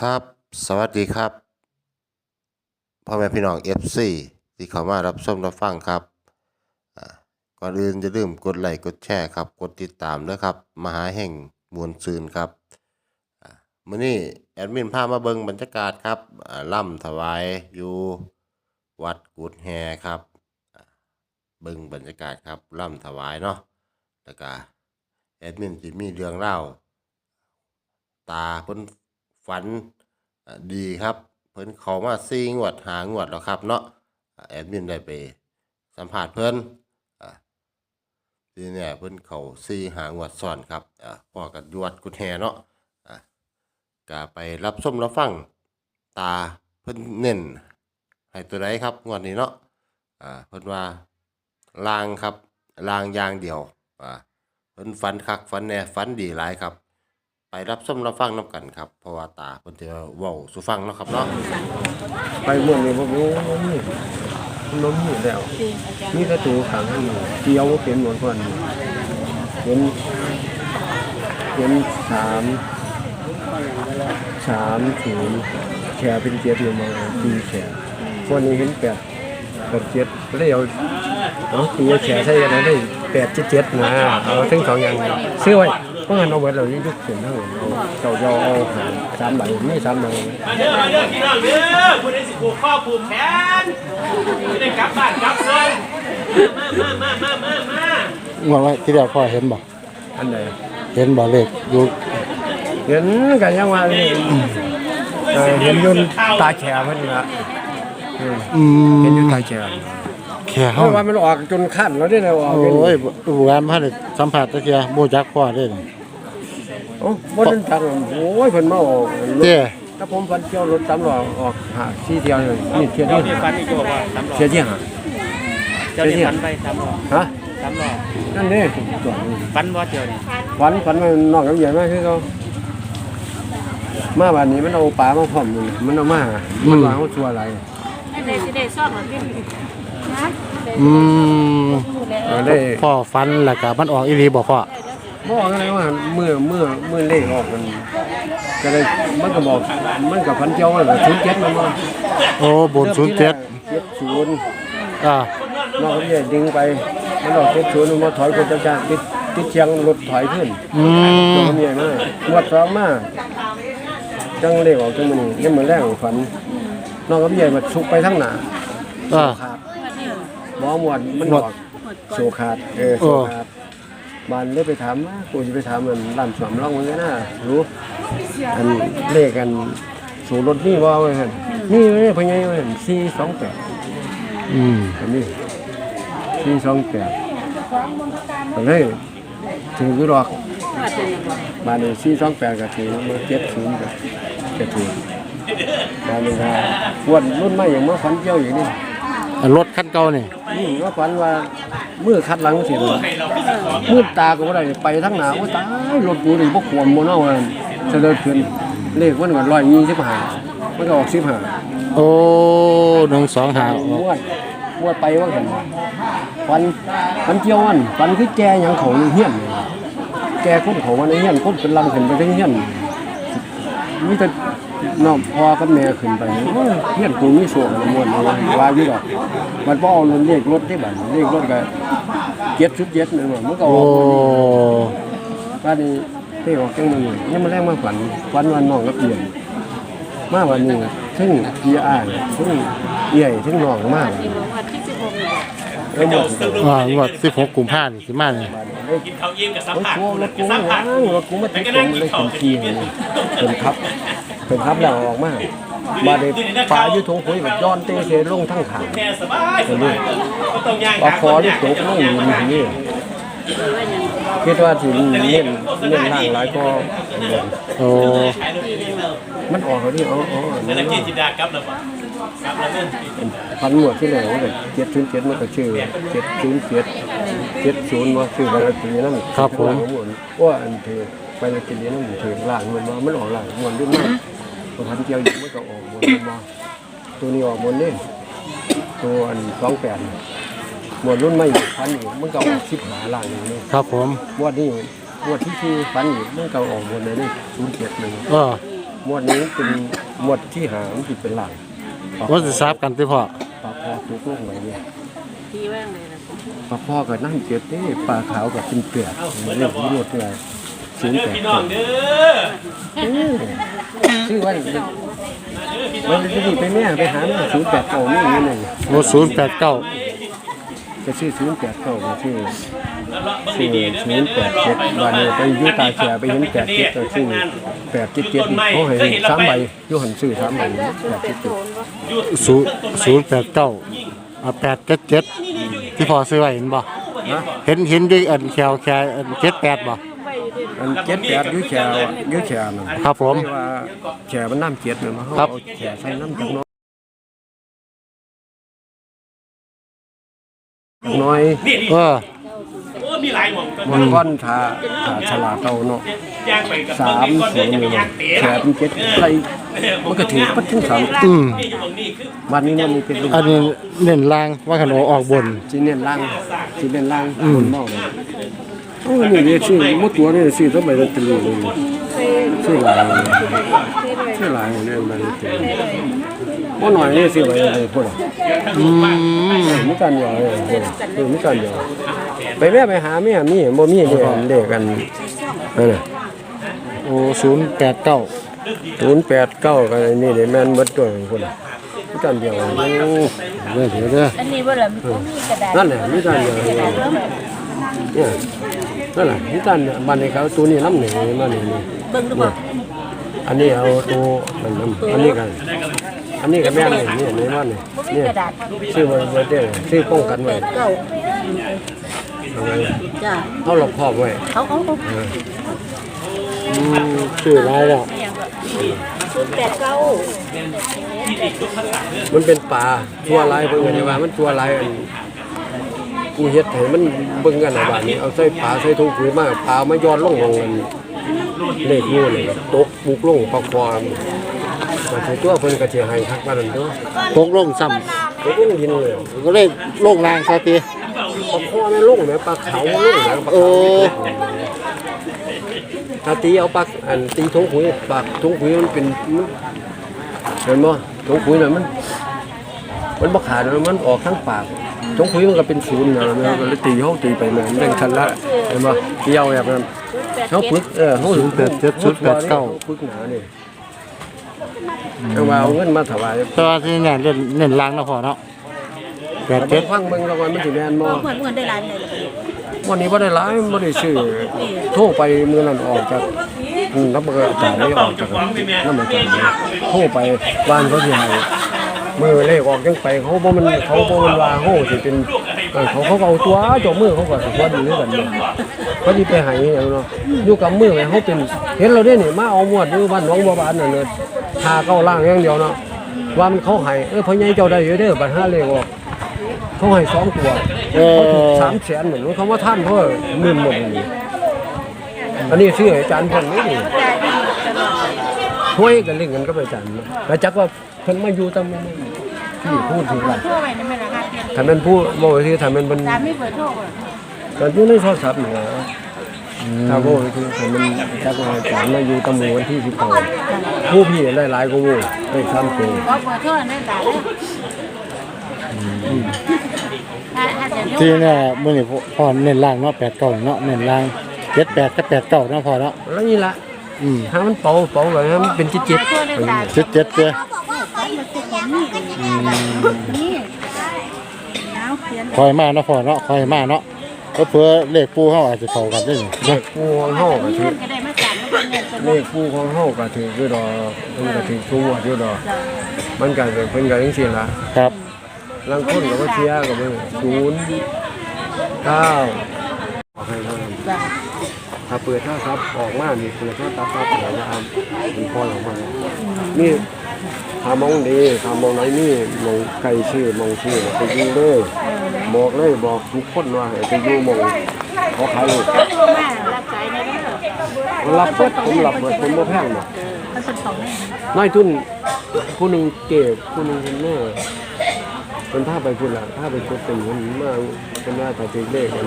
ครับ สวัสดีครับพ่อแม่พี่น้องเอฟซีที่เข้ามารับชมรับฟังครับก่อนอื่นจะลืมกดไลค์กดแชร์ครับ กดติดตามด้วยครับ มหาแห่งมวลซืนครับมื้อนี้แอดมินพามาเบิงบรรยากาศครับล่ำถวายอยู่วัดกุดแฮครับเบิงบรรยากาศครับล่ำถวายเนาะแล้วก็แอดมินสิมีเรื่องเล่าตาเพิ่น ฝันดีครับ เพิ่นเขามาซีงวดหางวดแล้วครับ เนาะแอดมินได้ไปสัมภาษณ์เพิ่นอ่าทีเนี่ยเพิ่นเขาซีหางวดซ้อนครับอ่าพอกับยวดกุดแฮเนาะอ่าก็ไปรับชมรับฟังตาเพิ่นเน้นให้ตัวใดครับงวดนี้เนาะอ่าเพิ่นว่าลางครับลางยางเดียวอ่าเพิ่นฝันคักฝันแน่ฝันดีหลายครับ รับชมรับฟังน้ำกันครับเพราะว่าตาเพิ่นจะเว้าสู่ฟังเนาะครับเนาะไปเมืองนี้บ่มีนี่ล้มอยู่แล้วมีประตูขังอยู่เกี่ยวบ่เป็นหมดคนเห็นเห็นสามสามศูนย์แชร์เป็นเจ็ดอยู่มาตีแชร์คนนี้เห็นแปดแปดเจ็ดก็เลยเอาเอาตีแชร์ใช่กันนะได้แปดเจ็ดเจ็ดนะเอาทั้งสองอย่างซื้อไว้ เพราะงั้นเอาไว้เรายุกเสียงทั้งหมดเอาเจ้าเจ้าเอาหารสามใบไม่สามใบมาเด้อมาเด้อพี่น้องเด้อผู้ใดสิผูกข้อผูกแขนผู้ใดกลับบ้านกลับเมืองมามามามามามาว่าไว้ที่เดียวพ่อเห็นบ่อันไหนเห็นบ่เลขอยู่เห็นกันยังว่านี่เอ่อเห็นอยุ่นตาแฉเพิ่นนี่ละเอออืมเห็นอยุ่นตาแฉแค่เพเฮาราะว่ามันออกจนขั้นแล้วได้เลยออกโอ้ยบ่แหวนพันสัมผัสตะเกียบ่จักพ่อเด้นี่ โอ้บ่ทันจังโอ้ยเพิ่นมาออกรถเจ้ถ้าผมฟันเกี่ยวรถตำรวจออกหาที่เที่ยวเลยนี่เที่ยวเจ้าที่ที่ฟันอีกตัวว่าสามรอบเที่ยวที่หาเจ้าที่ฟันไปสามรอบฮะสามรอบนั่นนี่ตัวนี้ฟันว่าเจ้านี่ฝันฝันมันนอกกับใหญ่มากคือเขามาวันนี้มันเอาปลามาพร้อมเลยมันเอามามันวางเอาชัวอะไรให้ได้สิได้ชอบเหมือนกันนะอืมเออได้พ่อฟันแล้วก็มันออกอีหลีบ่พ่อ บอกอะไรว่าเมื่อเมื่อเมื่อเลขออกมันก็เลยมันก็บอกมันกับพันเจ้าว่าศูนย์เจ็ดมันมาโอ้บน07เจ็ดศูนย์อ่านอกจากนี้ดึงไปมันออกเจ็ดศูนย์มันมาถอยคนจังๆติดติดเชียงรถถอยขึ้นอืตัวมมันใหญ่มากงวดสองมาจังเลขออกจังมันนี่เหมือนแรงฝันนอกจากใหญ่มันสุกไปทั้งหนาอ่าขาดหมอหมวดมันออกโซขาดเออโซขาด บ้านเลยไปถามว่ากูจะไปถามมันร้านสวมร่องมันก็น่ารู้อันเลขกันสูรถนี่ว่าไว้หั่นนี่เลยพะไงไว้หั่นสี่สองแปดอืมอันนี้สี่สองแปดก็เลยถือกี่ดอกมาในสี่สองแปดก็ถือมาเจ็ดศูนย์ก็ก็ถือมาในงานวันรุ่นใหม่อย่างมาฝันเกี่ยวอย่างนี้อันรถคันเก่านี่ นี่ว่าฝันว่ามือคัดหลังสิเลยมืดตาก็บ่ได้ไปทั้งหนาโอ้ตายรถกูนี่บ่ควรบ่เนาะเสด็จขึ้นเลขมันก็ร้อยยี่สิบห้ามันก็ออกสิบห้าโอ้1 2ม5วดมวดไปว่าเห็นฟันฟันเจียวมันฟันคือแกหยังเขาในเฮียนนี่แกคนเขามาในเฮียนคนเป็นลำขึ้นไปทั้งเฮียนมีแต่ น้องพ่อกับแม่ขึ้นไปโอ้ยเฮียนกูมีส่วนมวนว่าว่าอยู่ดอก มันบ่เอารถเลขรถได้บัดเลขรถก็เจ็ดชุดเจ็ดนึงมันก็อโอ้อกว่านี่เที่ออกจังมือยังมาแรงมาฝันฝันวันน้องกับเอียนมาวันนี้ถึงเกียร์อ่านถึงเอี่ยถึงน้องมากที่บอกว่าที่สิบหกนี่บอกเออหมดอ่างวด16กุมภาพันธ์สิมานี่กินข้าวอิ่มกับสัมโอ้ยผัสกลัวรถกูสัมผัว้าสงรถกูมาติดตรงเลยเป็นขี้นี่เป็นครับ เป็นครับแล้วออกมามาเด็ปลาอยู่ทงคุยแบบย้อนเตะเสลงทั้งขางแค่สบายสบายก็ต้องย่างปลาคอที่ตกลงอยู่นี่คิดว่าสิเน้นเน้นล่างหลายก็โอ้มันออกเขาที่อ๋ออ๋อแต่ละกินจินดากลับแล้วป่ะกลับแล้วนั่นพันหมวดที่ไหนมันก็เจ็ดศูนย์เจ็ดมันก็ชื่อเจ็ดศูนย์เจ็ดเจ็ดศูนย์ว่าชื่อวันละทีนั่นว่าอันเธอไปละทีนั่นถือล่างมันมามันออกล่างมันด้วยมาก พอพันเจียวอยู่มันก็ออกบนมาตัวนี้ออกบนนี่ตัวอันสองแปดหมวดรุ่นไม่พันอยู่มันก็ออกสิบหาล่างอย่างนี้ครับผมหมวดนี้หมวดที่คือพันอยู่มันก็ออกบนเลยนี่ศูนย์เจ็ดหนึ่งเออหมวดนี้เป็นหมวดที่หามันสิเป็นหลังว่าสิทราบกันที่พ่อปลาพอทุกลงไว้เนี่ยทีแว่งเลยนะปลาพ่อก็นั่งเก็บนี่ปลาขาวกับเป็นเปลือกเรื่องนี้หมดเลยศูนย์เด้อแปดพี่น้องเด้อ ชื่อว่ามันจะดีไปแม่ไปหาแม่ศูนย์แปดเก้านี่อย่างนี้โอ้ศูนย์แปดเก้าจะชื่อศูนย์แปดเก้าก็ชื่อชื่อศูนย์แปดเจ็ดวันนี้ไปยุตาเสียไปเห็นแปดเจ็ดก็ชื่อแปดเจ็ดเจ็ดเขาให้สามใบยุหันซื้อสามใบแปดเจ็ดเจ็ดศูนย์ศูนย์แปดเก้าอ่าแปดเจ็ดเจ็ดที่พอซื้อไว้เห็นบ่เห็นเห็นด้วยอันแควแควอันเจ็ดแปดบ่ อันเจ็ดแปดอยุแฉอยุแฉนั่นครับผมเรียกว่าแฉมันน้ำเจ็ดเนี่ยมาเขาครับ เอาแฉใส่น้ำจักหน้อยจักหน้อยนี่นี่เออ โอ้มีหลายหม่องกันมันก้อนทาทาฉลาดเก่าเนาะย่างไปกับสามเบิ่งก่อนศูเด้อนย์จะไปนี่ย่างเตะแฉเป็นเจ็ดใส่มันก็ถือปัดทั้งสามอืม นี่อยู่ตรงนี้คือวันนี้เนี่ยมันเป็นอันนี้เน้นล่างว่าขนมออกบนจีเน้นล่างจีเน้นล่างบนหม้อเลย โอ้นี่นี่ยชื่อมดตัวนี่ชื่อต้องไปลอตเตอรี่เลยชื่อหลายชื่อหลายเนี่ยมันตเตอรี่ว่าหน่อยนี่ชื่อไปเลยพวกอืมไมีการหยอกเลยเออมีการหยอกไปแม่ไปหาแม่มีบ่มีเด็กเด็กกันนั่นน่ะโอ้ศูนย์แปดเก้าศูนย์แปดเก้ากันนี่เดี๋ยวแม่นเบิดตัวคนน่ะมีการหยอกเดี๋ยวเดี๋ยวเดี๋ยวอันนี้ว่าอะไม่มีกระดาษนั่นแหละไมีการหยอกเนี่ย นั่นแหละมีการบ้านในเขาตัวนี้น้ำหนึ่งมานี่นี่เบิ่งดูบ่อันนี้เอาตัวนั่นน้ำอันนี้กันอันนี้ก็แม่นนี่นี่ในบ้านนี่บ่มีเนี่ยกระดาษซื้อมาไว้เด้อซื้อป้องกันไว้เก่าเอาไว้จ้าเอาหลบครอบไว้เขาเขาเขาอืมชื่ออะไรอะศูนย์แปดเก้ามันเป็นป่าตัวลายเบิ่งกันว่ามันตัวลายอัน กูเฮ็ดให้มันเบิ่งกันน่ะบาดนี้เอาใส่ป่าใส่ถุงปุ๋ยมาป่ามาย้อนลงของมันเลขอยู่เลยตกบุกลงปลาความมาใส่ตัวเพิ่นก็สิให้คักว่านั่นเด้อตกลงซ้ตกลงดินเลยำก็เลยลงล่างซะทีปลาคอนี่ลงแหมปลาเขาลงแหมปลาโอ้ถ้าตีเอาปลาอันตีถุงปุ๋ยปลาถุงปุ๋ยมันเป็นมันเห็นบ่ถุงปุ๋ยน่ะมัน มันบ่ขาดแล้วมันออกทั้งปาก ถุงปุ๋ยมันก็เป็นศูนย์นะมันก็เลยตีเฮาตีไปแม่นแบ่งคันละเห็นบ่เกี่ยวแบบนั้นเฮาฝึกเออเฮาศูนย์แปดเจ็ดศูนย์แปดเก้าฝึกหนานี่เอาว่าเอาเงินมาถวายแต่ว่าที่เนี่ยเน้นเน้นล่างนะพ่อเนาะแปดแต่เจ็ดฟังเบิ่งแล้วว่ามันสิแม่นบ่เหมือนเหมือนได้หลายเลยวันนี้บ่ได้หลายบ่ได้ซื้อโทรไปมื้อนั้นออกจากอืมรับเบอร์อาจารย์ได้ออกจากนำอาจารย์เลยโทรไปบ้านเขาสิให้ มือเลขออกจังไปเขาบ่มันเขาบ่มันว่าเฮาสิเป็นเออเขาเขาก็เอาตัวเจมือเขาก็สิว่าดีคือกันเนี่ยเขาสิไปให้หยังเนาะอยู่กับมือไว้เขาเป็นเห็นเราได้นี่มาเอาหมวดอยู่บ้านหนองบัวบานนั่นเลยทาเข้าล่างอย่างเดียวเนาะว่ามันเขาให้เออพ่อใหญ่เจ้าได้อยู่เด้อบัดห้าเลขออกเขาให้สองตัวเออ เขาถูกสามแสนเหมือนเขาว่าท่านเพราะหมื่นหมดเลยอันนี้ชื่ออาจารย์เพิ่นนี่นี่ช่วยกันเล่นกันก็ไปจานะแล้วจักว่า เพิ่นมาอยู่ตำนี้ที่พูดถึงว่าทั่วไปในแม่ละห้าเดือนถ้าแมันพูดบอกว่าที่ถ้าแมันเป็นตามไม่เปิดโทรอะก็อยู่ในโทรศัพท์นี่นะถ้าบอกว่าที่ถ้ามันจักว่าอาจารย์มาอยู่ตำหมู่วันที่สิบสองผู้พี่หลายๆก็มู่ได้ทำตัวว่าเปิดโทรได้ตาเลยถ้าถ้าจะโทรที่เนี่ยมื่อนี้พ่อเน้นล่างเนาะแปดเก้าเนาะเน้นล่างเจ็ดแปดกับแปดเก้าเนาะพ่อเนาะแล้วนี่ละอืมถ้ามันเป่าเป่าแบบนั้นมันเป็นจิตจิตโทรได้ตาเจ็ดเจ็ดเจ้ นี่แล้วเขียนคอยมาเนาะพ่อเนาะคอยมาเนาะก็เพื่อเลขปูเขาอาจจะเข้ากันได้นี่เลขผู้ของเฮาก็ถืเงิอนก็ได้มาสั่งแล้วเงินเป็นเลขผู้ของเฮาก็ถือคือดอกมันก็ถือชั่วอยู่ดอกมันก็เป็นเพิ่นก็จังซี่ล่ะครับลางคนก็บ่เสียก็บ่ศูนย์เก้าออกให้เท่านั้นถ้าเปิดโท่าซับออกมานี่เปิดโท่าซับซับแล้วว่าอ่มันพอออกมาแล้วนี่ ถ้ามองดีถ้ามองไหนนี่มองไกลชื่อมองชื่อไปอยู่เลยบอกเลยบอกทุกคนว่าให้ไปอยู่มองเขาขายลูกโทรมารับสายในนี้เหรอรับเบิดผมรับเบิดผมบ่แพงหรอกมันเป็นของแม่นายทุนผู้หนึ่งเก็บผู้หนึ่งเป็นแม่เป็นผ้าไปพุ่นละผ้าไปกดเป็นเงินมาเป็นว่าถ้าถือเลขกัน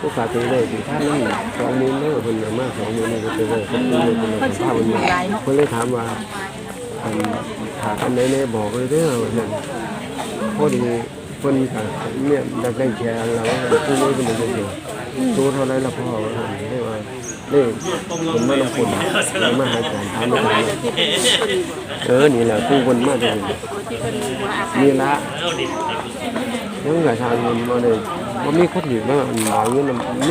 ผู้ขาตีเลยสิท่านนั่นสองมือได้คนละมากสองมือนี่ก็จะได้คนละคนละผ้ามันมาคนเลยถามว่าอันถากันไหนๆบอกเลยเด้อว่าซั่นพอดีเพิ่นก็เนี่ยดักได้แชร์เราผู้นี้เป็นจังซี่ตัวเท่าไรละพ่อว่าซั่นได้ว่านี่ผมมาลงคนมาหาอาจารย์ถามว่าเออนี่แหละผู้คนมาจังนี่ละยังไงทางเงินมาเลยว่ามีคนอยู่บ้างหลายเงินมี